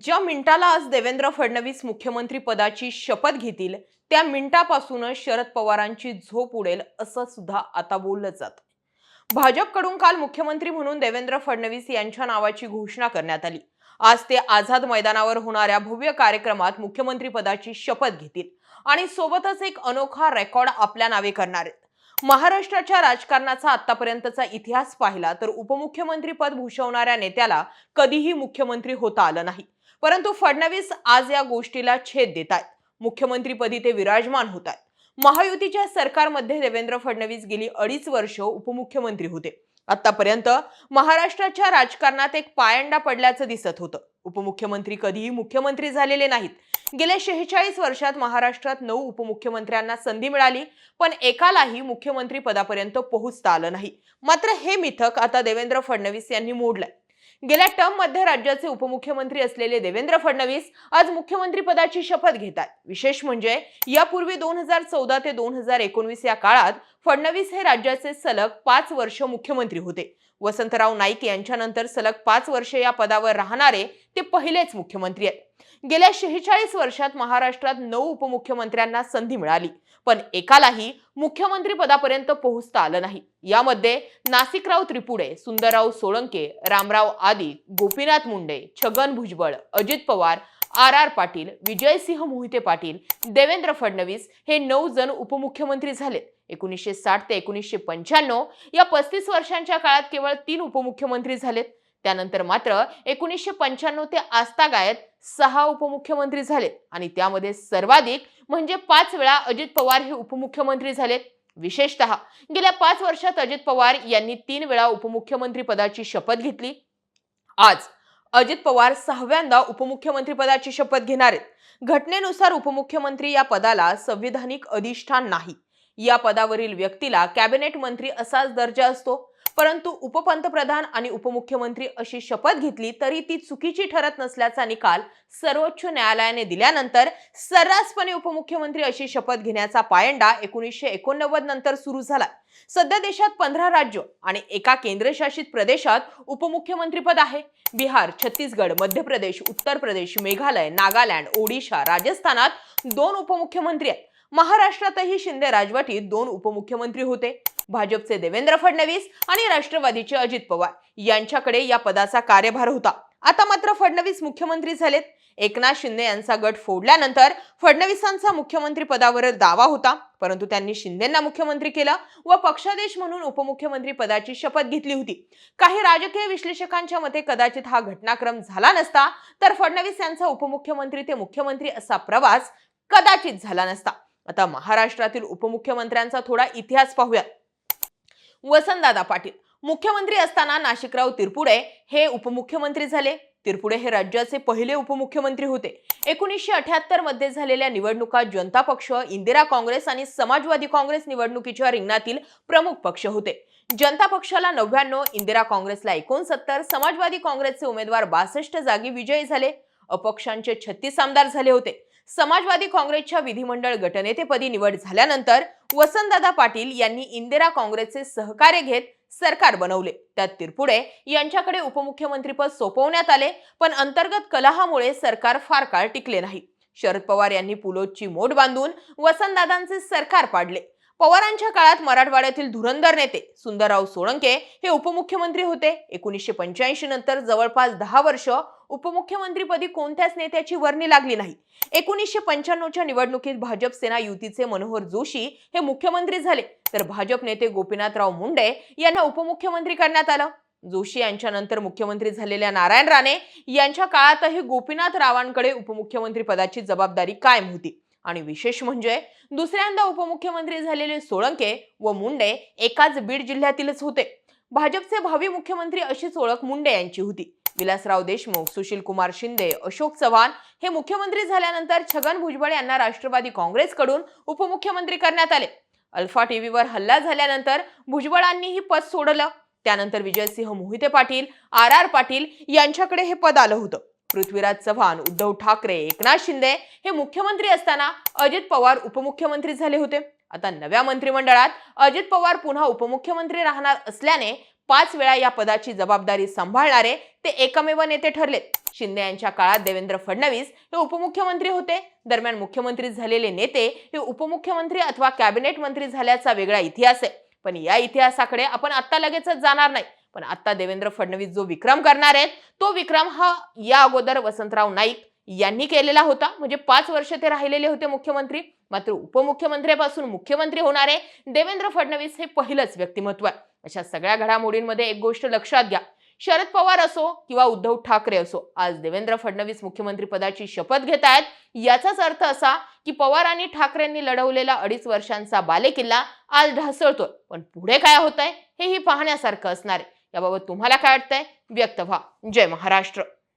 ज्या मिनिटाला आज देवेंद्र फडणवीस मुख्यमंत्री पदाची शपथ घेतील त्या मिनिटापासूनच शरद पवारांची झोप उडेल असं सुद्धा आता बोललं जात. भाजपकडून काल मुख्यमंत्री म्हणून देवेंद्र फडणवीस यांच्या नावाची घोषणा करण्यात आली. आज ते आझाद मैदानावर होणाऱ्या भव्य कार्यक्रमात मुख्यमंत्री पदाची शपथ घेतील आणि सोबतच एक अनोखा रेकॉर्ड आपल्या नावे करणार आहेत. महाराष्ट्राच्या राजकारणाचा आतापर्यंतचा इतिहास पाहिला तर उपमुख्यमंत्री पद भूषवणाऱ्या नेत्याला कधीही मुख्यमंत्री होता आलं नाही. परंतु फडणवीस आज या गोष्टीला छेद देत आहेत मुख्यमंत्रीपदी ते विराजमान होत आहेत महायुतीच्या सरकारमध्ये देवेंद्र फडणवीस गेली अडीच वर्ष उपमुख्यमंत्री होते. आतापर्यंत महाराष्ट्राच्या राजकारणात एक पायंडा पडल्याचं दिसत होतं. उपमुख्यमंत्री कधीही मुख्यमंत्री झालेले नाहीत. गेल्या शेहेचाळीस वर्षात महाराष्ट्रात नऊ उपमुख्यमंत्र्यांना संधी मिळाली पण एकालाही मुख्यमंत्री पदापर्यंत पोहोचता आलं नाही. मात्र हे मिथक आता देवेंद्र फडणवीस यांनी मोडलंय. गेल्या टर्ममध्ये राज्याचे उपमुख्यमंत्री असलेले देवेंद्र फडणवीस आज मुख्यमंत्री पदाची शपथ घेतात. विशेष म्हणजे यापूर्वी दोन हजार चौदा ते दोन हजार एकोणवीस या काळात फडणवीस हे राज्याचे सलग पाच वर्ष मुख्यमंत्री होते. वसंतराव नाईक यांच्यानंतर सलग पाच वर्ष या पदावर राहणारे ते पहिलेच मुख्यमंत्री आहेत. गेल्या शेहेचाळीस वर्षात महाराष्ट्रात नऊ उपमुख्यमंत्र्यांना संधी मिळाली. पण एकालाही मुख्यमंत्री पदापर्यंत पोहोचता आलं नाही. यामध्ये नासिकराव त्रिपुडे सुंदरराव सोळंके रामराव आदी गोपीनाथ मुंडे छगन भुजबळ अजित पवार आर आर पाटील विजयसिंह मोहिते पाटील देवेंद्र फडणवीस हे नऊ जण उपमुख्यमंत्री झालेत. एकोणीसशे साठ ते एकोणीसशे पंच्याण्णव या पस्तीस वर्षांच्या काळात केवळ तीन उपमुख्यमंत्री झालेत. त्यानंतर मात्र एकोणीसशे पंच्याण्णव ते आजतागायत सहा उपमुख्यमंत्री झालेत आणि त्यामध्ये सर्वाधिक म्हणजे पाच वेळा अजित पवार हे उपमुख्यमंत्री झालेत विशेषतः गेल्या पाच वर्षात अजित पवार यांनी तीन वेळा उपमुख्यमंत्री पदाची शपथ घेतली. आज अजित पवार सहाव्यांदा उपमुख्यमंत्री पदाची शपथ घेणार आहेत. घटनेनुसार उपमुख्यमंत्री या पदाला संविधानिक अधिष्ठान नाही. या पदावरील व्यक्तीला कॅबिनेट मंत्री असाच दर्जा असतो. परंतु उपपंतप्रधान आणि उपमुख्यमंत्री अशी शपथ घेतली तरी ती चुकीची ठरत नसल्याचा निकाल सर्वोच्च न्यायालयाने दिल्यानंतर सर्रासपणे उपमुख्यमंत्री अशी शपथ घेण्याचा पायंडा एकोणीसशे एकोणनव्वद नंतर सुरू झाला. सध्या देशात पंधरा राज्य आणि एका केंद्रशासित प्रदेशात उपमुख्यमंत्रीपद आहे. बिहार छत्तीसगड मध्य प्रदेश उत्तर प्रदेश मेघालय नागालँड ओडिशा राजस्थानात दोन उपमुख्यमंत्री आहेत. महाराष्ट्रातही शिंदे राजवटीत दोन उपमुख्यमंत्री होते. भाजपचे देवेंद्र फडणवीस आणि राष्ट्रवादीचे अजित पवार यांच्याकडे या पदाचा कार्यभार होता. आता मात्र फडणवीस मुख्यमंत्री झालेत. एकनाथ शिंदे यांचा गट फोडल्यानंतर फडणवीसांचा मुख्यमंत्री पदावर दावा होता. परंतु त्यांनी शिंदेना मुख्यमंत्री केलं व पक्षादेश म्हणून उपमुख्यमंत्री पदाची शपथ घेतली होती. काही राजकीय विश्लेषकांच्या मते कदाचित हा घटनाक्रम झाला नसता तर फडणवीस यांचा उपमुख्यमंत्री ते मुख्यमंत्री असा प्रवास कदाचित झाला नसता. आता महाराष्ट्रातील उपमुख्यमंत्र्यांचा थोडा इतिहास पाहूयात. वसंतदादा पाटील. मुख्यमंत्री असताना नाशिकराव तिरपुडे हे उपमुख्यमंत्री झाले. तिरपुडे हे राज्याचे पहिले उपमुख्यमंत्री होते. एकोणीसशे अठ्याहत्तरमध्ये झालेल्या निवडणुकात जनता पक्ष इंदिरा काँग्रेस आणि समाजवादी काँग्रेस निवडणुकीच्या रिंगणातील प्रमुख पक्ष होते. जनता पक्षाला नव्याण्णव इंदिरा काँग्रेसला एकोणसत्तर समाजवादी काँग्रेसचे उमेदवार बासष्ट जागी विजयी झाले. अपक्षांचे छत्तीस आमदार झाले होते. समाजवादी काँग्रेसच्या विधिमंडळ गटनेतेपदी निवड झाल्यानंतर वसंतदादा पाटील यांनी इंदिरा काँग्रेसचे सहकार्य घेत सरकार बनवले. त्यात तिरपुडे यांच्याकडे उपमुख्यमंत्रीपद सोपवण्यात आले पण अंतर्गत कलहामुळे सरकार फार काळ टिकले नाही. शरद पवार यांनी पुलोदची मोठ बांधून वसंतदादांचे सरकार पाडले. पवारांच्या काळात मराठवाड्यातील धुरंधर नेते सुंदरराव सोळंके हे उपमुख्यमंत्री होते. एकोणीसशे पंच्याऐंशी नंतर जवळपास दहा वर्ष उपमुख्यमंत्रीपदी कोणत्याच नेत्याची वर्णी लागली नाही. एकोणीसशे पंच्याण्णवच्या निवडणुकीत भाजप सेना युतीचे मनोहर जोशी हे मुख्यमंत्री झाले. तर भाजप नेते गोपीनाथराव मुंडे यांना उपमुख्यमंत्री करण्यात आलं. जोशी यांच्यानंतर मुख्यमंत्री झालेल्या नारायण राणे यांच्या काळातही गोपीनाथ रावांकडे उपमुख्यमंत्री पदाची जबाबदारी कायम होती. आणि विशेष म्हणजे दुसऱ्यांदा उपमुख्यमंत्री झालेले सोळंके व मुंडे एकाच बीड जिल्ह्यातीलच होते. भाजपचे भावी मुख्यमंत्री अशीच ओळख मुंडे यांची होती. विलासराव देशमुख सुशील कुमार शिंदे अशोक चव्हाण हे मुख्यमंत्री झाल्यानंतर छगन भुजबळ यांना राष्ट्रवादी काँग्रेसकडून उपमुख्यमंत्री करण्यात आले. अल्फा टीव्हीवर हल्ला झाल्यानंतर भुजबळांनी ही पद सोडलं. त्यानंतर विजयसिंह मोहिते पाटील आर आर पाटील यांच्याकडे हे पद आलं होतं. पृथ्वीराज चव्हाण उद्धव ठाकरे एकनाथ शिंदे हे मुख्यमंत्री असताना अजित पवार उपमुख्यमंत्री झाले होते. आता नव्या मंत्रिमंडळात अजित पवार पुन्हा उपमुख्यमंत्री राहणार असल्याने पाच वेळा या पदाची जबाबदारी सांभाळणारे ते एकमेव नेते ठरलेत शिंदे यांच्या काळात देवेंद्र फडणवीस हे उपमुख्यमंत्री होते. दरम्यान मुख्यमंत्री झालेले नेते हे उपमुख्यमंत्री अथवा कॅबिनेट मंत्री झाल्याचा वेगळा इतिहास आहे. पण या इतिहासाकडे आपण आत्ता लगेचच जाणार नाही. पण आता देवेंद्र फडणवीस जो विक्रम करणार आहेत तो विक्रम हा या अगोदर वसंतराव नाईक यांनी केलेला होता. म्हणजे पाच वर्ष ते राहिलेले होते मुख्यमंत्री. मात्र उपमुख्यमंत्र्यापासून मुख्यमंत्री होणारे देवेंद्र फडणवीस हे पहिलंच व्यक्तिमत्व आहे. अशा सगळ्या घडामोडींमध्ये एक गोष्ट लक्षात घ्या. शरद पवार असो किंवा उद्धव ठाकरे असो आज देवेंद्र फडणवीस मुख्यमंत्री पदाची शपथ घेत आहेत. याचाच अर्थ असा की पवार आणि ठाकरेंनी लढवलेला अडीच वर्षांचा बालेकिल्ला आज ढासळतोय. पण पुढे काय होत आहे हेही पाहण्यासारखं असणार आहे. याबाबत तुम्हाला काय वाटतंय? व्यक्त व्हा. जय महाराष्ट्र.